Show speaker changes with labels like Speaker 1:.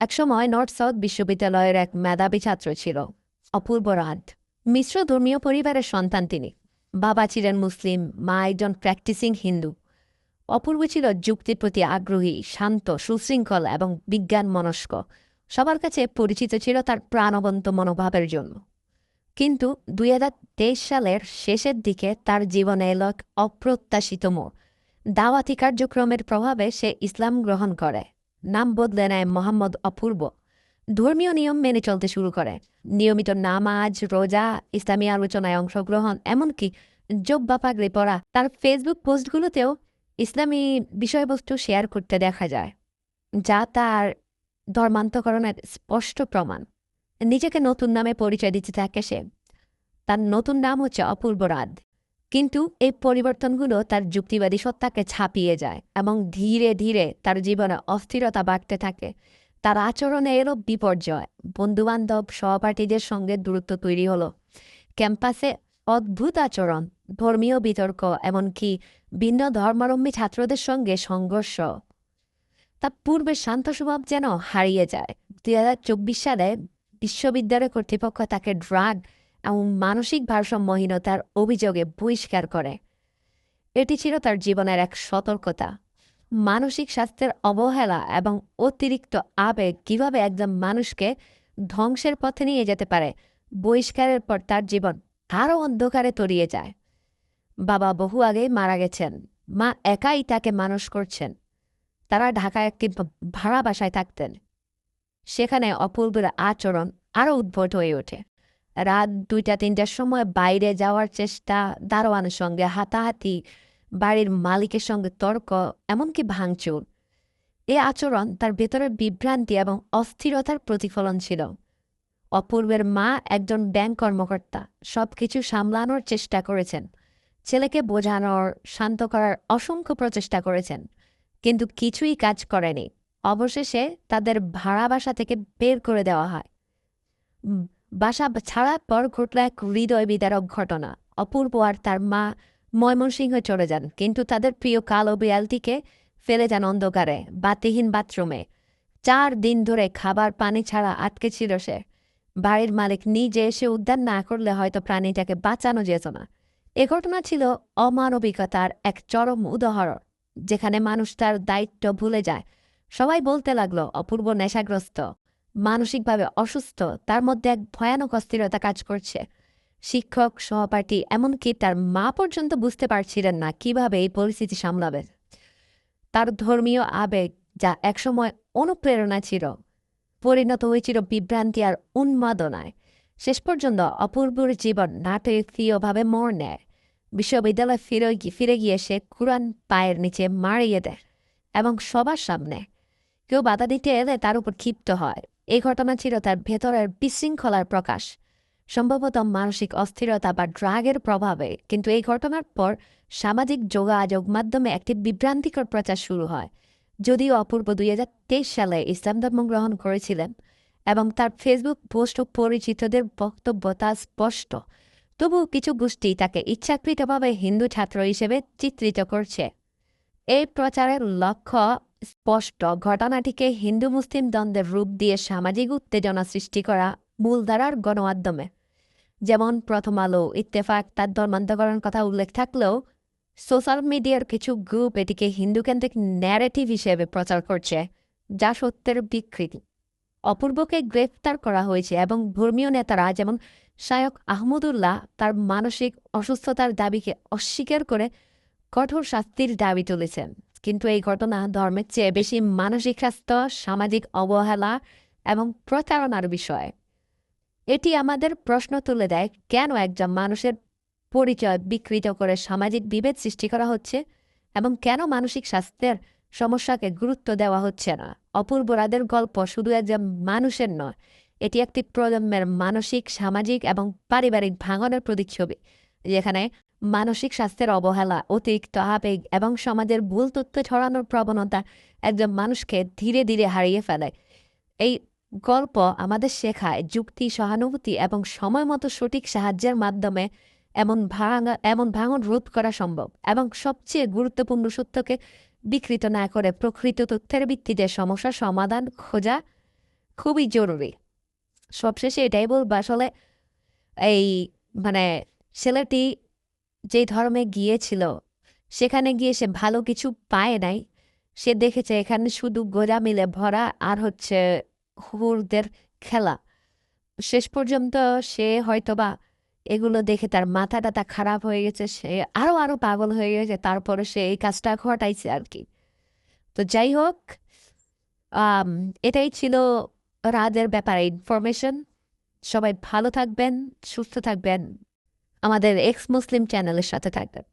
Speaker 1: একসময় north south বিশ্ববিদ্যালয়ের এক মেধাবী ছাত্র ছিল, অপূর্ব রাত মিশ্র ধর্মীয় পরিবারের সন্তান তিনি। বাবা ছিলেন মুসলিম, মা একজন প্র্যাকটিসিং হিন্দু। অপূর্ব ছিল যুক্তির প্রতি আগ্রহী, শান্ত, সুশৃঙ্খল এবং বিজ্ঞান মনস্ক সবার কাছে পরিচিত ছিল তার প্রাণবন্ত মনোভাবের জন্য। কিন্তু দুই হাজার তেইশ সালের শেষের দিকে তার জীবনে এলো এক অপ্রত্যাশিত মোড়। দাওয়াতি কার্যক্রমের প্রভাবে সে ইসলাম গ্রহণ করে। নাম বদলে নেয় মোহাম্মদ অপূর্ব। ধর্মীয় নিয়ম মেনে চলতে শুরু করে। নিয়মিত নামাজ, রোজা, ইসলামী আলোচনায় অংশগ্রহণ, এমনকি জব্বা পাগড়ি পড়া তার ফেসবুক পোস্টগুলোতেও ইসলামী বিষয়বস্তু শেয়ার করতে দেখা যায়, যা তার ধর্মান্তকরণের স্পষ্ট প্রমাণ। নিজেকে নতুন নামে পরিচয় দিতে থাকে সে। তার নতুন নাম হচ্ছে অপূর্ব রাত কিন্তু এই পরিবর্তনগুলো তার যুক্তিবাদী সত্তাকে ছাপিয়ে যায় এবং ধীরে ধীরে তার জীবনে অস্থিরতা বাড়তে থাকে। তার আচরণে এলো বিপর্যয়। বন্ধুবান্ধব, সহপাঠীদের সঙ্গে দূরত্ব তৈরি হলো। ক্যাম্পাসে অদ্ভুত আচরণ, ধর্মীয় বিতর্ক, এমনকি ভিন্ন ধর্মাবলম্বী ছাত্রদের সঙ্গে সংঘর্ষ। তা পূর্বের শান্ত স্বভাব যেন হারিয়ে যায়। দুই হাজার চব্বিশ সালে বিশ্ববিদ্যালয় কর্তৃপক্ষ তাকে ড্রাগ এবং মানসিক ভারসাম্যহীনতার অভিযোগে বহিষ্কার করে। এটি ছিল তার জীবনের এক সতর্কতা। মানসিক স্বাস্থ্যের অবহেলা এবং অতিরিক্ত আবেগ কীভাবে একজন মানুষকে ধ্বংসের পথে নিয়ে যেতে পারে, বহিষ্কারের পর তার জীবন আরও অন্ধকারে তরিয়ে যায়। বাবা বহু আগেই মারা গেছেন। মা একাই তাকে মানুষ করছেন। তারা ঢাকায় একটি ভাড়া বাসায় থাকতেন। সেখানে অপূর্বের আচরণ আরও উদ্ভট হয়ে ওঠে। রাত দুইটা, তিনটার সময় বাইরে যাওয়ার চেষ্টা, দারোয়ানের সঙ্গে হাতাহাতি, বাড়ির মালিকের সঙ্গে তর্ক, এমনকি ভাঙচুর। এ আচরণ তার ভেতরের বিভ্রান্তি এবং অস্থিরতার প্রতিফলন ছিল। অপূর্বের মা একজন ব্যাংক কর্মকর্তা সব কিছু সামলানোর চেষ্টা করেছেন। ছেলেকে বোঝানোর, শান্ত করার অসংখ্য প্রচেষ্টা করেছেন, কিন্তু কিছুই কাজ করেনি। অবশেষে তাদের ভাড়া বাসা থেকে বের করে দেওয়া হয়। বাসা ছাড়ার পর ঘটল এক হৃদয় বিদারক ঘটনা। অপূর্ব আর তার মা ময়মনসিংহ চলে যান, কিন্তু তাদের প্রিয় কালো বিড়ালটিকে ফেলে যান অন্ধকারে, বাতিহীন বাথরুমে। চার দিন ধরে খাবার পানি ছাড়া আটকে ছিল সে। বাড়ির মালিক নিজে এসে উদ্যান না করলে হয়তো প্রাণীটাকে বাঁচানো যেত না। এ ঘটনা ছিল অমানবিকতার এক চরম উদাহরণ, যেখানে মানুষ তার দায়িত্ব ভুলে যায়। সবাই বলতে লাগল, অপূর্ব নেশাগ্রস্ত। মানসিকভাবে অসুস্থ, তার মধ্যে এক ভয়ানক অস্থিরতা কাজ করছে। শিক্ষক, সহপাঠী, এমনকি তার মা পর্যন্ত বুঝতে পারছিলেন না কীভাবে এই পরিস্থিতি সামলাবে। তার ধর্মীয় আবেগ যা একসময় অনুপ্রেরণা ছিল, পরিণত হয়েছিল বিভ্রান্তি আর উন্মাদনায়। শেষ পর্যন্ত অপূর্বর জীবন নাটকীয়ভাবে মর নেয়। বিশ্ববিদ্যালয়ে ফিরে ফিরে গিয়ে সে কুরআন পায়ের নিচে মারিয়ে দেয় এবং সবার সামনে। কেউ বাধা দিতে এলে তার উপর ক্ষিপ্ত হয়। এই ঘটনা ছিল তার ভেতরের বিশৃঙ্খলার প্রকাশ। সম্ভবত মানসিক অস্থিরতা বা ড্রাগের প্রভাবে, কিন্তু এই ঘটনার পর সামাজিক যোগাযোগ মাধ্যমে একটি বিভ্রান্তিকর প্রচার শুরু হয়। যদিও অপূর্ব দুই হাজার তেইশ সালে ইসলাম ধর্ম গ্রহণ করেছিলেন এবং তার ফেসবুক পোস্ট ও পরিচিতদের বক্তব্য তা স্পষ্ট। তবু কিছু গোষ্ঠী তাকে ইচ্ছাকৃতভাবে হিন্দু ছাত্র হিসেবে চিত্রিত করছে। এই প্রচারের লক্ষ্য স্পষ্ট ঘটনাটিকে হিন্দু মুসলিম দ্বন্দ্বের রূপ দিয়ে সামাজিক উত্তেজনা সৃষ্টি করা মূলধারার গণমাধ্যমে। যেমন প্রথম আলো, ইত্তেফাক, তার ধর্মান্তকরণ কথা উল্লেখ থাকলেও সোশ্যাল মিডিয়ার কিছু গ্রুপ এটিকে হিন্দুকেন্দ্রিক ন্যারেটিভ হিসেবে প্রচার করছে, যা সত্যের বিকৃতি। অপূর্বকে গ্রেফতার করা হয়েছে এবং ধর্মীয় নেতারা, যেমন শায়ক আহমদুল্লাহ, তার মানসিক অসুস্থতার দাবিকে অস্বীকার করে কঠোর শাস্তির দাবি তুলেছেন। কিন্তু এই ঘটনা ধর্মের চেয়ে বেশি মানসিক স্বাস্থ্য, সামাজিক অবহেলা এবং প্রতারণার বিষয়। এটি আমাদের প্রশ্ন তুলে দেয়, কেন একজন মানুষের পরিচয় বিকৃত করে সামাজিক বিভেদ সৃষ্টি করা হচ্ছে এবং কেন মানসিক স্বাস্থ্যের সমস্যাকে গুরুত্ব দেওয়া হচ্ছে না? অপূর্ব রাদের গল্প শুধু একজন মানুষের নয়, এটি একটি প্রজন্মের মানসিক, সামাজিক এবং পারিবারিক ভাঙনের প্রতিচ্ছবি, যেখানে মানসিক স্বাস্থ্যের অবহেলা, অতিরিক্ত আবেগ এবং সমাজের ভুল তথ্য ছড়ানোর প্রবণতা একজন মানুষকে ধীরে ধীরে হারিয়ে ফেলে। এই গল্প আমাদের শেখায় যুক্তি, সহানুভূতি এবং সময় মতো সঠিক সাহায্যের মাধ্যমে এমন ভাঙা, এমন ভাঙন রোধ করা সম্ভব এবং সবচেয়ে গুরুত্বপূর্ণ সত্যকে বিকৃত না করে প্রকৃত তথ্যের ভিত্তিতে সমস্যার সমাধান খোঁজা খুবই জরুরি। সবশেষে এটাই বলব, আসলে এই মানে ছেলেটি যে ধর্মে গিয়েছিল, সেখানে গিয়ে সে ভালো কিছু পায় নাই। সে দেখেছে এখানে শুধু গোড়া মিলে ভরা আর হচ্ছে হুরদের খেলা। শেষ পর্যন্ত সে হয়তোবা এগুলো দেখে তার মাথা টাথা খারাপ হয়ে গেছে, সে আরও আরও পাগল হয়ে গেছে, তারপরে সে এই কাজটা ঘটাইছে আর কি। তো যাই হোক এটাই ছিল রাদের ব্যাপারে, ইনফরমেশন। সবাই ভালো থাকবেন, সুস্থ থাকবেন। আমাদের এক্স মুসলিম চ্যানেলের সাথে থাকবেন।